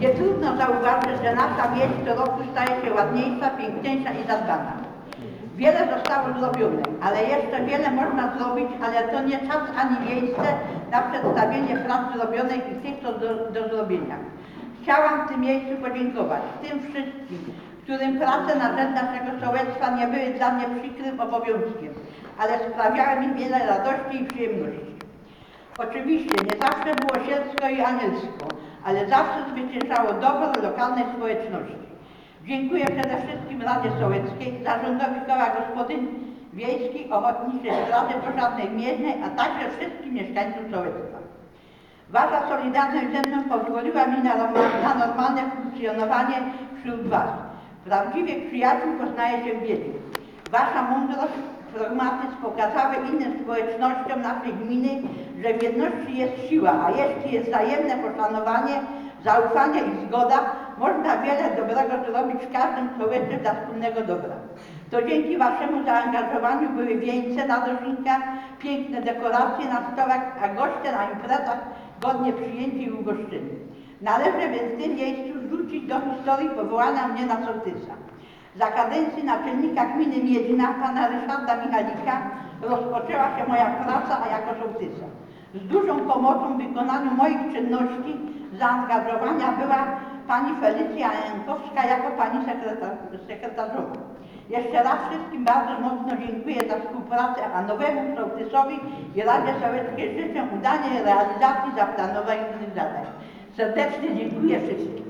Nie trudno zauważyć, że nasza wieś co roku staje się ładniejsza, piękniejsza i zadbana. Wiele zostało zrobione, ale jeszcze wiele można zrobić, ale to nie czas ani miejsce na przedstawienie prac zrobionych i tych, co do, do zrobienia. Chciałam w tym miejscu podziękować tym wszystkim, którym prace na rzecz naszego sołectwa nie były dla mnie przykrym obowiązkiem, ale sprawiały mi wiele radości i przyjemności. Oczywiście nie zawsze było sielsko i anielsko, ale zawsze zwyciężało dobro lokalnej społeczności. Dziękuję przede wszystkim Radzie Sołeckiej, Zarządowi Koła Gospodyń Wiejskich, Ochotniczej Straży Pożarnej Mierznej, a także wszystkim mieszkańcom Sołectwa. Wasza solidarność ze mną pozwoliła mi na, norma- na normalne funkcjonowanie wśród Was. Prawdziwych przyjaciół poznaje się w biedzie. Wasza mądrość, pragmatyzm pokazały innym społecznościom naszej gminy, że w jedności jest siła, a jeśli jest wzajemne poszanowanie, zaufanie i zgoda, można wiele dobrego zrobić w każdym człowieku dla wspólnego dobra. To dzięki Waszemu zaangażowaniu były wieńce na dożynkach, piękne dekoracje na stołach, a goście na imprezach godnie przyjęci i ugoszczeni. Należy więc w tym miejscu wrzucić do historii powołania mnie na sołtysa. Za kadencji naczelnika gminy Miedzina, pana Ryszarda Michalika, rozpoczęła się moja praca jako sołtysa. Z dużą pomocą w wykonaniu moich czynności zaangażowania była pani Felicja Jankowska jako pani sekretarz, sekretarzowa. Jeszcze raz wszystkim bardzo mocno dziękuję za współpracę, a nowemu sołtysowi i Radzie Sołeckiej życzę udanej realizacji zaplanowanych zadań. Serdecznie dziękuję wszystkim.